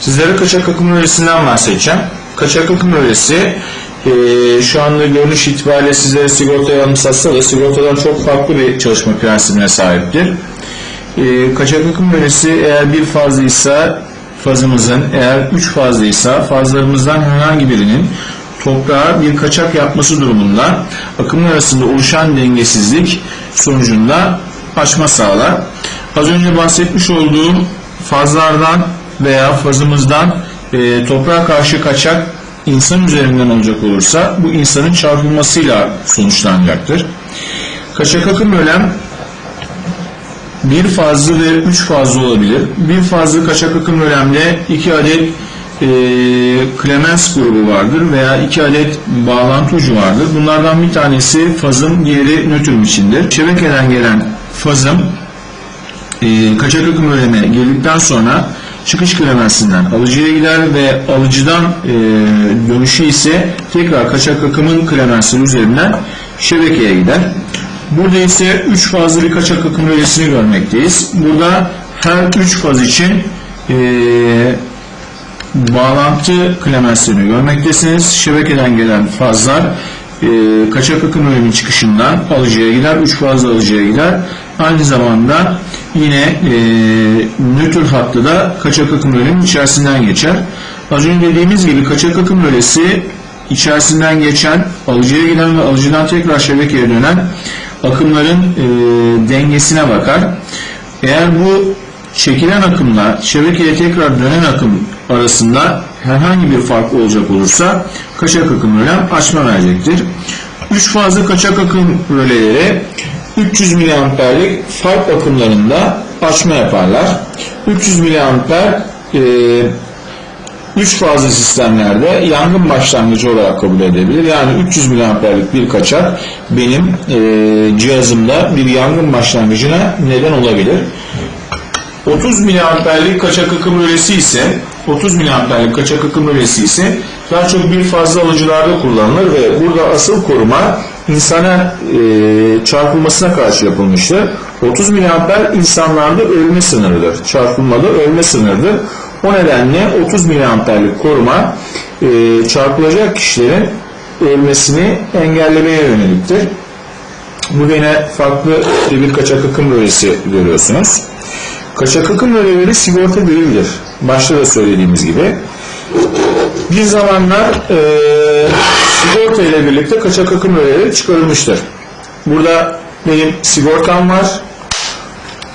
Sizlere kaçak akım rölesinden bahsedeceğim. Kaçak akım rölesi e, şu anda görünüş itibariyle sizlere sigortaya anımsatsa da sigortadan çok farklı bir çalışma prensibine sahiptir. E, kaçak akım rölesi eğer bir fazlaysa fazımızın, eğer üç fazlaysa fazlarımızdan herhangi birinin toprağa bir kaçak yapması durumunda akımlar arasında oluşan dengesizlik sonucunda açma sağlar. Az önce bahsetmiş olduğum fazlardan veya fazımızdan e, toprağa karşı kaçak insan üzerinden olacak olursa bu insanın çarpılmasıyla sonuçlanacaktır. Kaçak akım ölen bir fazlı ve üç fazlı olabilir. Bir fazlı kaçak akım ölemde iki adet e, Clemens grubu vardır veya iki adet bağlantı ucu vardır. Bunlardan bir tanesi fazım, diğeri nötr biçimdir. Şebekeden gelen fazım e, kaçak akım öleme girdikten sonra çıkış klemensinden alıcıya gider ve alıcıdan e, dönüşü ise tekrar kaçak akımın klemensi üzerinden şebekeye gider. Burada ise 3 fazlı bir kaçak akım rölesini görmekteyiz. Burada her 3 faz için e, bağlantı klemenslerini görmektesiniz. Şebekeden gelen fazlar e, kaçak akım öğenin çıkışından alıcıya gider, 3 fazla alıcıya gider. Aynı zamanda yine e, nötr hattı da kaçak akım öğenin içerisinden geçer. Az önce dediğimiz gibi kaçak akım öğesi içerisinden geçen, alıcıya giden ve alıcıdan tekrar şebekeye dönen akımların e, dengesine bakar. Eğer bu çekilen akımla şebekeye tekrar dönen akım arasında herhangi bir fark olacak olursa kaçak akım rölem açma verecektir. 3 fazla kaçak akım röleleri 300 miliamperlik fark akımlarında açma yaparlar. 300 miliamper e, 3 fazla sistemlerde yangın başlangıcı olarak kabul edebilir. Yani 300 miliamperlik bir kaçak benim e, cihazımda bir yangın başlangıcına neden olabilir. 30 miliamperlik kaçak akım rölesi ise 30 miliamperlik kaçak akım rölesi ise daha çok bir fazla alıcılarda kullanılır ve burada asıl koruma insana e, çarpılmasına karşı yapılmıştır. 30 miliamper insanlarda ölme sınırıdır. Çarpılmada ölme sınırıdır. O nedenle 30 miliamperlik koruma e, çarpılacak kişilerin ölmesini engellemeye yöneliktir. Bu yine farklı bir kaçak akım rölesi görüyorsunuz. Kaçak akım röleleri sigorta değildir. Başta da söylediğimiz gibi. Bir zamanlar e, sigorta ile birlikte kaçak akım röleleri çıkarılmıştır. Burada benim sigortam var.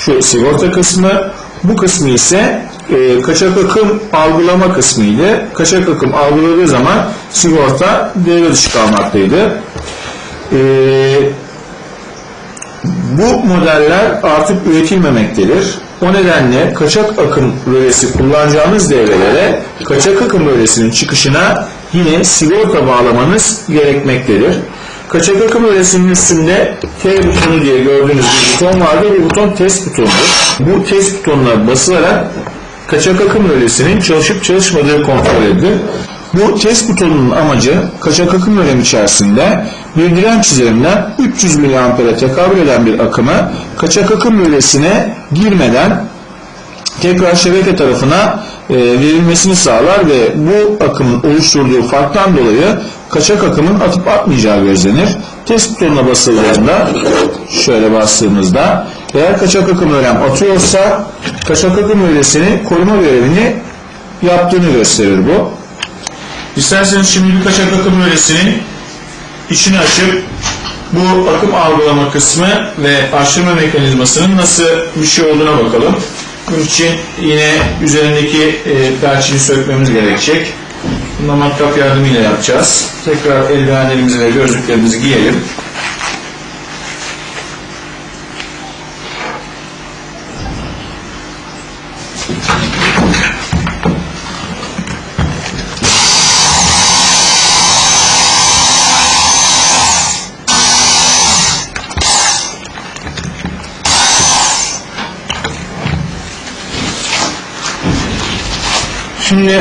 Şu sigorta kısmı. Bu kısmı ise e, kaçak akım algılama kısmıydı. Kaçak akım algıladığı zaman sigorta devre dışı kalmaktaydı. E, bu modeller artık üretilmemektedir. O nedenle kaçak akım rölesi kullanacağınız devrelere kaçak akım rölesinin çıkışına yine sigorta bağlamanız gerekmektedir. Kaçak akım rölesinin üstünde T butonu diye gördüğünüz bir buton vardır. Bu buton test butonudur. Bu test butonuna basılarak kaçak akım rölesinin çalışıp çalışmadığı kontrol edilir. Bu test butonunun amacı kaçak akım rölem içerisinde bir direnç üzerinden 300 mAh'e tekabül eden bir akımı kaçak akım rölesine girmeden tekrar şebeke tarafına e, verilmesini sağlar ve bu akımın oluşturduğu farktan dolayı kaçak akımın atıp atmayacağı gözlenir. Test butonuna basıldığında şöyle bastığımızda eğer kaçak akım rölem atıyorsa kaçak akım rölesini koruma görevini yaptığını gösterir bu. İsterseniz şimdi bir kaçak akım rölesinin içini açıp bu akım algılama kısmı ve açtırma mekanizmasının nasıl bir şey olduğuna bakalım. Bunun için yine üzerindeki e, perçini sökmemiz gerekecek. Bunu matkap yardımıyla yapacağız. Tekrar eldivenlerimizi ve gözlüklerimizi giyelim. Şimdi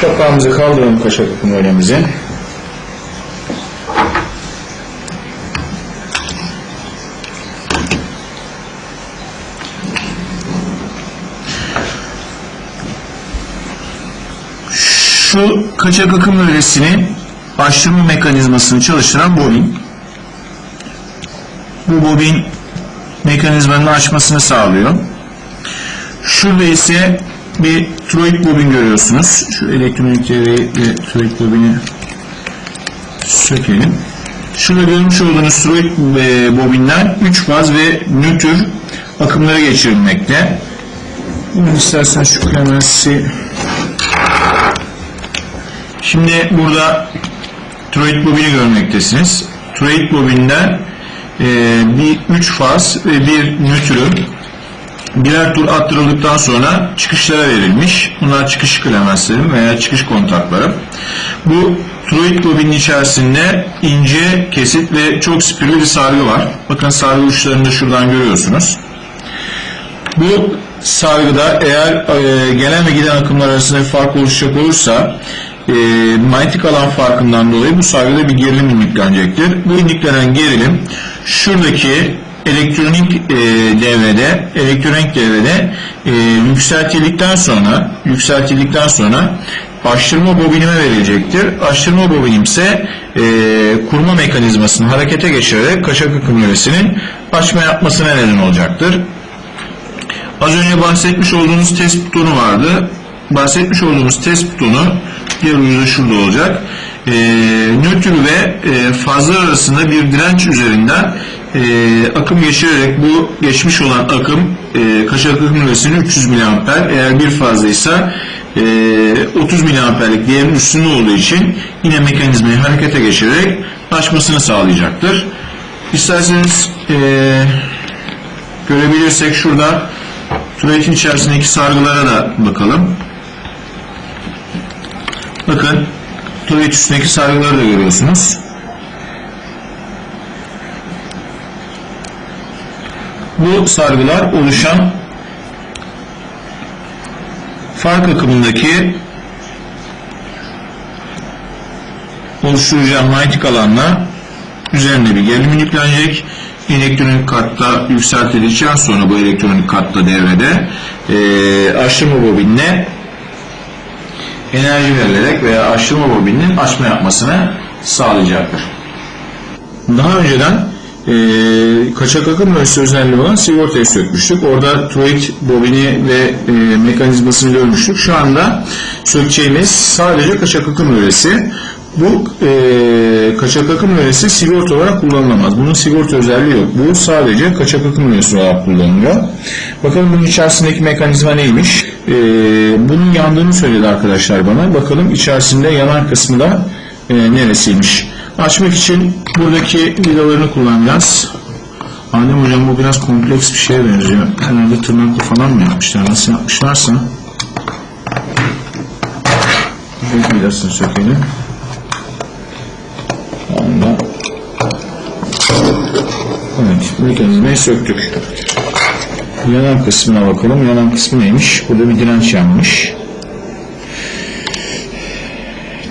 kapağımızı kaldıralım kaşak akım öğlemizi. Şu kaçak akım öresini açtırma mekanizmasını çalıştıran bobin. Bu bobin mekanizmanın açmasını sağlıyor. Şurada ise bir troid bobin görüyorsunuz. Şu elektronik devreyi ve troid bobini sökelim. Şurada görmüş olduğunuz troid e, bobinler 3 faz ve nötr akımları geçirilmekte. Bunu istersen şu klemesi Şimdi burada troid bobini görmektesiniz. Troid bobinden e, bir 3 faz ve bir nötrü birer tur attırıldıktan sonra çıkışlara verilmiş. Bunlar çıkış klemensleri veya çıkış kontakları. Bu troid bobinin içerisinde ince kesit ve çok spirli bir sargı var. Bakın sargı uçlarını da şuradan görüyorsunuz. Bu sargıda eğer e, gelen ve giden akımlar arasında bir fark oluşacak olursa e, manyetik alan farkından dolayı bu sargıda bir gerilim indiklenecektir. Bu indiklenen gerilim şuradaki elektronik e, devrede elektronik devrede e, yükseltildikten sonra yükseltildikten sonra açtırma bobinime verilecektir. Açtırma bobinim ise e, kurma mekanizmasını harekete geçirerek kaçak akım yöresinin açma yapmasına neden olacaktır. Az önce bahsetmiş olduğunuz test butonu vardı. Bahsetmiş olduğumuz test butonu diğer ucu da şurada olacak. E, nötr ve e, fazlar arasında bir direnç üzerinden e, akım geçirerek bu geçmiş olan akım e, kaçak akım üresinin 300 mA eğer bir fazlaysa e, 30 mA'lik değerin üstünde olduğu için yine mekanizmayı harekete geçirerek açmasını sağlayacaktır. İsterseniz e, görebilirsek şurada türetin içerisindeki sargılara da bakalım. Bakın türet üstündeki sargıları da görüyorsunuz. Bu sargılar oluşan fark akımındaki oluşturacağı manyetik alanla üzerinde bir gerilim yüklenecek. Elektronik katta yükseltildikten sonra bu elektronik katta devrede e, aşırma bobinle enerji verilerek veya aşırma bobinin açma yapmasını sağlayacaktır. Daha önceden e, kaçak akım ölçüsü özelliği olan sigortayı sökmüştük. Orada troid bobini ve e, mekanizmasını görmüştük. Şu anda sökeceğimiz sadece kaçak akım öğresi. Bu e, kaçak akım öğresi sigorta olarak kullanılamaz. Bunun sigorta özelliği yok. Bu sadece kaçak akım öğresi olarak kullanılıyor. Bakalım bunun içerisindeki mekanizma neymiş? E, bunun yandığını söyledi arkadaşlar bana. Bakalım içerisinde yanan kısmı da e, neresiymiş? Açmak için buradaki vidalarını kullanacağız. Adem hocam bu biraz kompleks bir şeye benziyor. Herhalde tırnaklı falan mı yapmışlar? Nasıl yapmışlarsa. Bir vidasını sökelim. Ondan. Evet, mekanizmayı söktük. Yanan kısmına bakalım. Yanan kısmı neymiş? Burada bir direnç yanmış.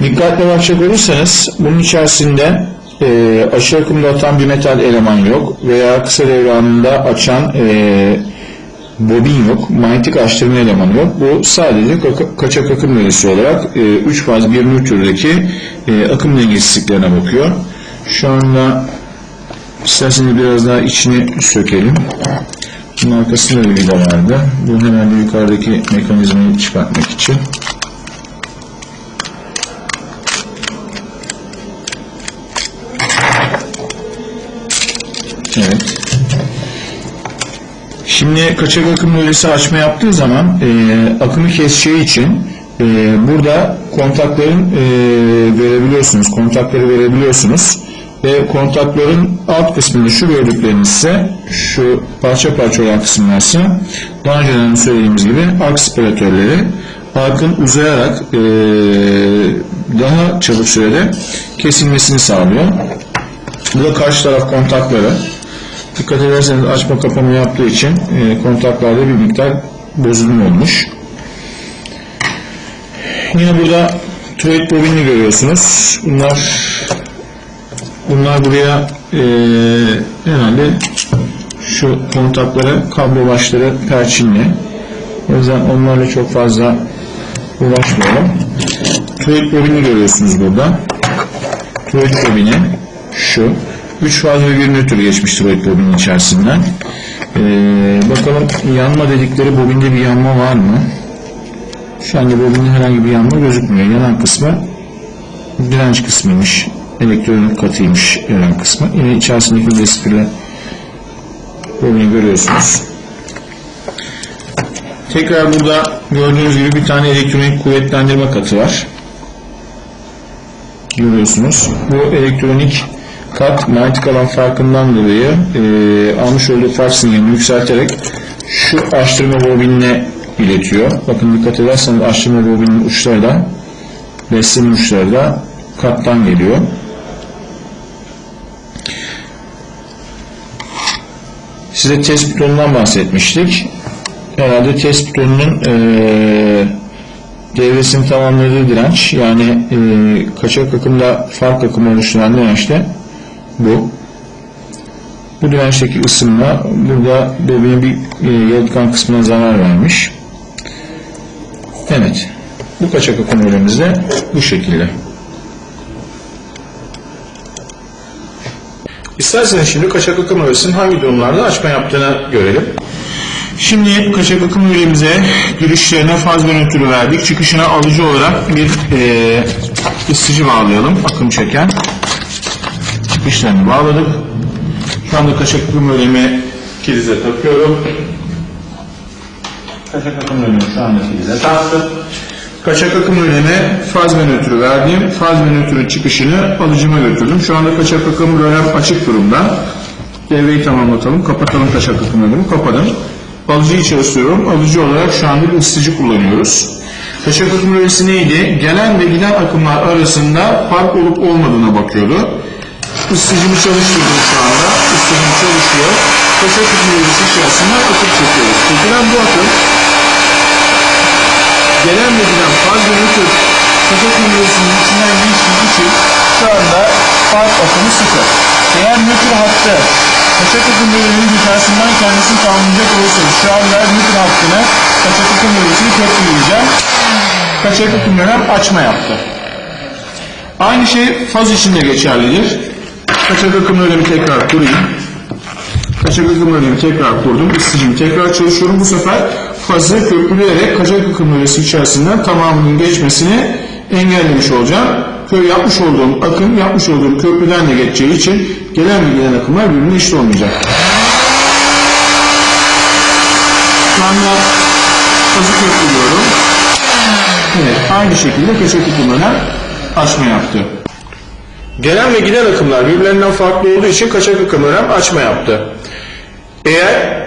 Dikkatli bakacak olursanız bunun içerisinde e, aşağı akımda atan bir metal eleman yok veya kısa devre açan e, bobin yok, manyetik açtırma elemanı yok. Bu sadece ka- kaçak akım verisi olarak 3 e, faz bir nötrdeki e, akım dengesizliklerine bakıyor. Şu anda isterseniz biraz daha içini sökelim. Bunun arkasında bir vida vardı. Bu hemen yukarıdaki mekanizmayı çıkartmak için. Şimdi kaçak akım bölgesi açma yaptığı zaman e, akımı keseceği için e, burada kontakların e, verebiliyorsunuz. Kontakları verebiliyorsunuz. Ve kontakların alt kısmında şu gördükleriniz ise şu parça parça olan kısımlar ise daha önceden söylediğimiz gibi ark spiratörleri arkın uzayarak e, daha çabuk sürede kesilmesini sağlıyor. Bu da karşı taraf kontakları. Dikkat ederseniz açma kapama yaptığı için e, kontaklarda bir miktar bozulma olmuş. Yine burada troid bobinini görüyorsunuz. Bunlar bunlar buraya e, herhalde şu kontaklara kablo başları perçinli. O yüzden onlarla çok fazla uğraşmayalım. tuvalet bobini görüyorsunuz burada. Tuvalet bobini şu. 3 faz ve 1 nötr geçmiş tuvalet bobinin içerisinden. Ee, bakalım yanma dedikleri bobinde bir yanma var mı? Şu anda bobinde herhangi bir yanma gözükmüyor. Yanan kısmı direnç kısmıymış. Elektronik katıymış yanan kısmı. Yine içerisindeki despirle bobini görüyorsunuz. Tekrar burada gördüğünüz gibi bir tane elektronik kuvvetlendirme katı var. Görüyorsunuz. Bu elektronik kat manyetik alan farkından dolayı e, almış olduğu fark sinyalini yükselterek şu açtırma bobinine iletiyor. Bakın dikkat ederseniz açtırma bobinin uçları da besleme uçları da kattan geliyor. Size test butonundan bahsetmiştik. Herhalde test butonunun eee devresini tamamladığı direnç yani e, kaçak akımda fark akımı oluşturan direnç bu. Bu dirençteki ısınma burada bobinin bir e, yalıtkan kısmına zarar vermiş. Evet. Bu kaçak bölümümüz de bu şekilde. İsterseniz şimdi kaçak akım öğesinin hangi durumlarda açma yaptığını görelim. Şimdi kaçak akım üyemize girişlerine faz nötrü verdik. Çıkışına alıcı olarak bir e, ısıtıcı bağlayalım. Akım çeken. Çıkışlarını bağladık. Şu anda akım öğemi kilize takıyorum. Kaçak akım öğemi şu anda kilize taktım. Kaçak akım öğeme faz ve nötrü verdim. Faz ve nötrün çıkışını alıcıma götürdüm. Şu anda kaçak akım rölem açık durumda. Devreyi tamamlatalım. Kapatalım kaçak akım öğemi. Kapadım. Alıcıyı çalıştırıyorum. Alıcı olarak şu anda bir ısıtıcı kullanıyoruz. Kaçak akım rölesi neydi? Gelen ve giden akımlar arasında fark olup olmadığına bakıyordu. Isıtıcımı çalıştırdım şu anda. Isıtıcım çalışıyor. Kaçak akım rölesi içerisinde akım çekiyoruz. Çekilen bu akım gelen ve giden faz ve nötr kaçak akım rölesinin içinden geçtiği için şu anda fark akımı sıfır. Eğer nötr hattı kaçak akım bölümünün içerisinden kendisini tamamlayacak olursanız şu anda nötr hattını kaçak akım bölümünü köprüleyeceğim. Kaçak akım bölüm açma yaptı. Aynı şey faz için de geçerlidir. Kaçak akım bölümü tekrar kurayım. Kaçak akım bölümü tekrar kurdum. Isıtıcımı tekrar çalışıyorum. Bu sefer fazı köprüleyerek kaçak akım bölgesi içerisinden tamamının geçmesini engellemiş olacağım. Köy yapmış olduğum akım yapmış olduğum köprüden de geçeceği için gelen ve giden akımlar birbirine eşit olmayacak. Şu anda fazı köprülüyorum. Evet, aynı şekilde kaçak akımına açma yaptı. Gelen ve giden akımlar birbirlerinden farklı olduğu için kaçak akım önem açma yaptı. Eğer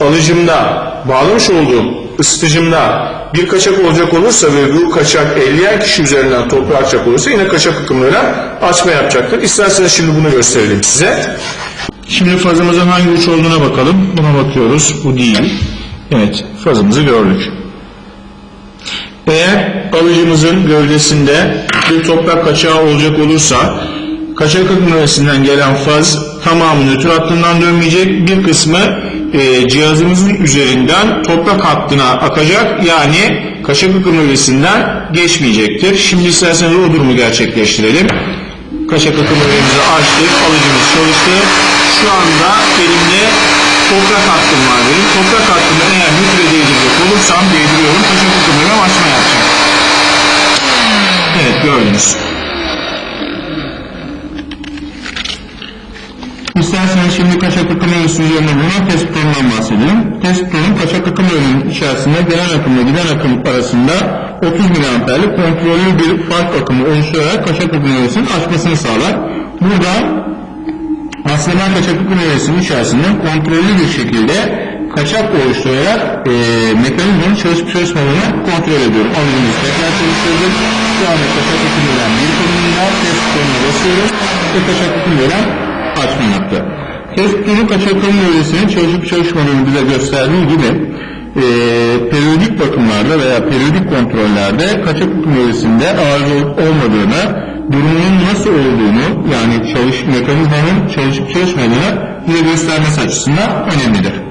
alıcımda bağlamış olduğum ısıtıcımda bir kaçak olacak olursa ve bu kaçak 50'yer kişi üzerinden toplu akacak olursa yine kaçak akımlarına açma yapacaktır. İsterseniz şimdi bunu gösterelim size. Şimdi fazımızın hangi uç olduğuna bakalım. Buna bakıyoruz. Bu değil. Evet fazımızı gördük. Eğer alıcımızın gövdesinde bir toprak kaçağı olacak olursa kaçak akımlarından gelen faz tamamı nötr hattından dönmeyecek. Bir kısmı e, cihazımızın üzerinden toprak hattına akacak. Yani kaçak akımlarından geçmeyecektir. Şimdi isterseniz o durumu gerçekleştirelim. Kaçak akımlarımızı açtık. Alıcımız çalıştı. Şu anda elimde toprak hattım var benim. Toprak hattımı eğer nötre değdirecek olursam değdiriyorum. Kaçak akımlarına açma yapacağım. Evet gördünüz. İsterseniz şimdi kaçak akım öğesi üzerine bulunan test planından bahsedelim. Test planı kaçak akım öğesinin içerisinde gelen akımla giden akım arasında 30 miliamperlik kontrollü bir fark akımı oluşturarak kaçak akım öğesinin açmasını sağlar. Burada aslında kaçak akım öğesinin içerisinde kontrollü bir şekilde kaçak oluşturarak e, mekanizmanın çalışıp çalışmadığını kontrol ediyorum. Alıcımızı tekrar çalıştırdık. Şu anda kaçak akım öğen bir konumunda test planına basıyorum ve kaçak akım öğen açma yaptı. Testleri kaçakların öğresinin çalışıp çalışmadığını bize gösterdiği gibi e, periyodik bakımlarda veya periyodik kontrollerde kaçak akım öğresinde arıza olmadığını, durumunun nasıl olduğunu yani çalış, mekanizmanın çalışıp çalışmadığını bize göstermesi açısından önemlidir.